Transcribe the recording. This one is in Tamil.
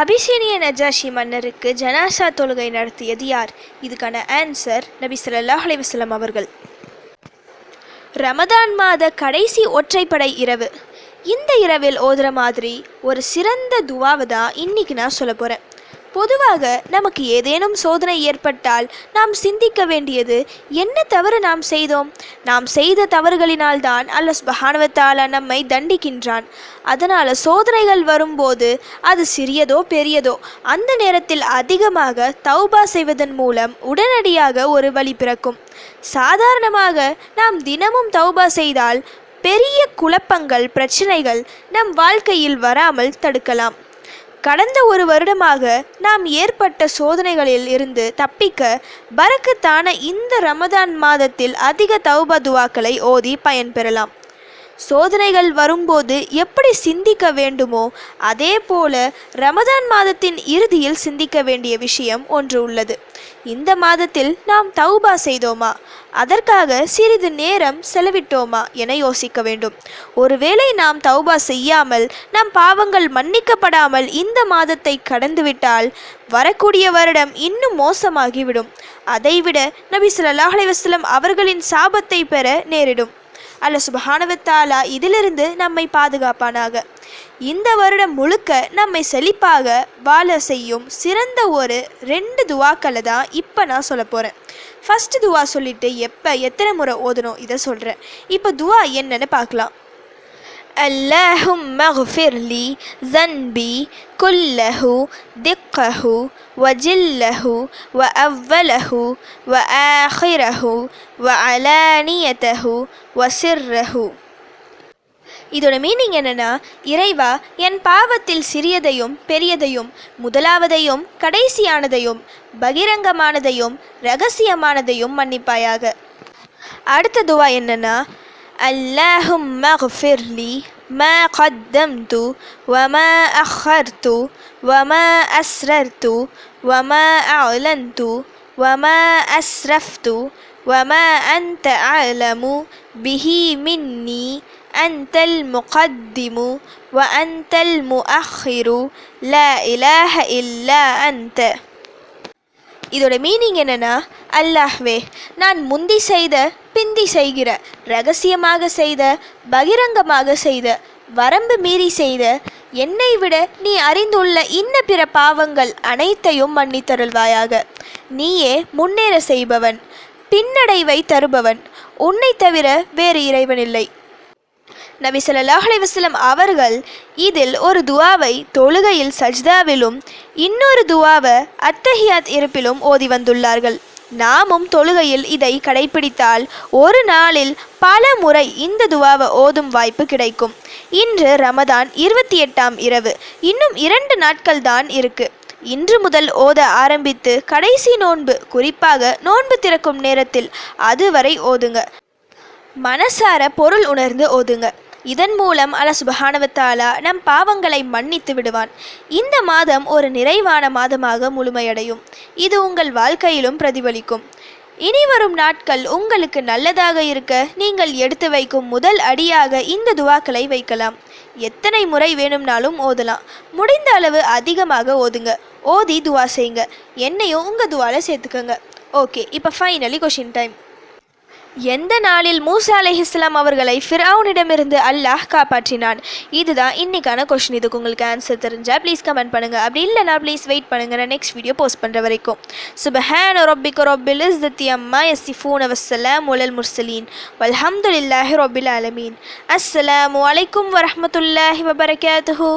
அபிசீனிய நஜாஷி மன்னருக்கு ஜனாசா தொழுகை நடத்தியது யார்? இதுக்கான ஆன்சர் நபி சொல்லாஹ் அலைவசலம் அவர்கள். ரமதான் மாத கடைசி ஒற்றைப்படை இரவு. இந்த இரவில் ஓதுற மாதிரி ஒரு சிறந்த துவாவை தான் இன்னைக்கு நான் சொல்ல போகிறேன் பொதுவாக நமக்கு ஏதேனும் சோதனை ஏற்பட்டால் நாம் சிந்திக்க வேண்டியது என்ன தவறு நாம் செய்தோம்? நாம் செய்த தவறுகளினால்தான் அல்ல சுபஹானவத்தாலா நம்மை தண்டிக்கின்றான். அதனால் சோதனைகள் வரும்போது அது சிறியதோ பெரியதோ அந்த நேரத்தில் அதிகமாக தௌபா செய்வதன் மூலம் உடனடியாக ஒரு வழி பிறக்கும். சாதாரணமாக நாம் தினமும் தௌபா செய்தால் பெரிய குழப்பங்கள் பிரச்சனைகள் நம் வாழ்க்கையில் வராமல் தடுக்கலாம். கடந்த ஒரு வருடமாக நாம் ஏற்பட்ட சோதனைகளில் இருந்து தப்பிக்க பறக்கத்தான இந்த ரமதான் மாதத்தில் அதிக தௌபதுவாக்களை ஓதி பயன்பெறலாம். சோதனைகள் வரும்போது எப்படி சிந்திக்க வேண்டுமோ அதே போல ரமதான் மாதத்தின் இறுதியில் சிந்திக்க வேண்டிய விஷயம் ஒன்று உள்ளது. இந்த மாதத்தில் நாம் தௌபா செய்தோமா? அதற்காக சிறிது நேரம் செலவிட்டோமா என யோசிக்க வேண்டும். ஒருவேளை நாம் தௌபா செய்யாமல் நம் பாவங்கள் மன்னிக்கப்படாமல் இந்த மாதத்தை கடந்துவிட்டால் வரக்கூடிய வருடம் இன்னும் மோசமாகிவிடும். அதைவிட நபி ஸல்லல்லாஹு அலைஹி அவர்களின் சாபத்தை பெற நேரிடும். அல்ல சுபஹானவத்தாலா இதிலிருந்து நம்மை பாதுகாப்பானாக. இந்த வருடம் முழுக்க நம்மை செழிப்பாக வாழ செய்யும் சிறந்த ஒரு ரெண்டு துவாக்களை தான் இப்போ நான் சொல்ல போகிறேன் ஃபஸ்ட்டு துவா சொல்லிட்டு எப்போ எத்தனை முறை ஓதணும் இதை சொல்கிறேன் இப்போ துவா என்னன்னு பார்க்கலாம். اللهم اغفر لي ذنبي كله دقه وجله وأوله وآخره وعلانيته وسره இதோட மீனிங் என்னன்னா இறைவா என் பாவத்தில் சிறியதையும் பெரியதையும் முதலாவதையும் கடைசியானதையும் பகிரங்கமானதையும் ரகசியமானதையும் மன்னிப்பாயாக அடுத்த துவா என்னன்னா اللهم اغفر لي ما قدمت وما أخرت وما أسررت وما أعلنت وما أسرفت وما أنت أعلم به مني أنت المقدم وأنت المؤخر لا إله إلا أنت இதோட மீனிங் என்னன்னா அல்லாஹ்வே நான் முந்தி செய்த பிந்தி செய்கிற ரகசியமாக செய்த பகிரங்கமாக செய்த வரம்பு மீறி செய்த என்னை விட நீ அறிந்துள்ள இன்ன பிற பாவங்கள் அனைத்தையும் மன்னித்தருள்வாயாக. நீயே முன்னேற செய்பவன் பின்னடைவை தருபவன் உன்னை தவிர வேறு இறைவனில்லை. நபி சொல்லாஹ் அலைஹி அவர்கள் இதில் ஒரு துவாவை தொழுகையில் சஜ்தாவிலும் இன்னொரு துவாவை அத்தஹியாத் இருப்பிலும் ஓதி வந்துள்ளார்கள். நாமும் தொழுகையில் இதை கடைபிடித்தால் ஒரு நாளில் பல முறை இந்த துவாவை ஓதும் வாய்ப்பு கிடைக்கும். இன்று ரமதான் இருபத்தி எட்டாம் இரவு. இன்னும் இரண்டு நாட்கள் தான் இருக்கு. இன்று முதல் ஓத ஆரம்பித்து கடைசி நோன்பு குறிப்பாக நோன்பு திறக்கும் நேரத்தில் அதுவரை ஓதுங்க. மனசார பொருள் உணர்ந்து ஓதுங்க. இதன் மூலம் அல சுபஹானவத்தாலா நம் பாவங்களை மன்னித்து விடுவான். இந்த மாதம் ஒரு நிறைவான மாதமாக முழுமையடையும். இது உங்கள் வாழ்க்கையிலும் பிரதிபலிக்கும். இனி வரும் நாட்கள் உங்களுக்கு நல்லதாக இருக்க நீங்கள் எடுத்து வைக்கும் முதல் அடியாக இந்த துவாக்களை வைக்கலாம். எத்தனை முறை வேணும்னாலும் ஓதலாம். முடிந்த அளவு அதிகமாக ஓதுங்க. ஓதி துவா செய்யுங்க. என்னையும் உங்கள் துவாவில் சேர்த்துக்கோங்க. ஓகே இப்போ ஃபைனலி கொஷின் டைம் எந்த நாளில் மூசா அலைஹிஸ்லாம் அவர்களை ஃபிரவுனிடமிருந்து அல்லாஹ் காப்பாற்றினான்? இதுதான் இன்னைக்கான கொஷின் இதுக்கு உங்களுக்கு ஆன்சர் தெரிஞ்சால் ப்ளீஸ் கமெண்ட் பண்ணுங்க. அப்படி இல்லைனா ப்ளீஸ் வெயிட் பண்ணுங்க. நான் நெக்ஸ்ட் வீடியோ போஸ்ட் பண்ணுற வரைக்கும். சுபஹான் ரொபிக் ரொபில் இஸ்தத்தி அம்மா எஸ்ஸிஃபூன் வசலாம் உலல் முர்சலீன் வல்ஹம்துலில்லாஹி ரொபில் அலமீன் அஸ்ஸலாமு அலைக்கும் வரமத்துல்லாஹி வபரகாத்துஹூ.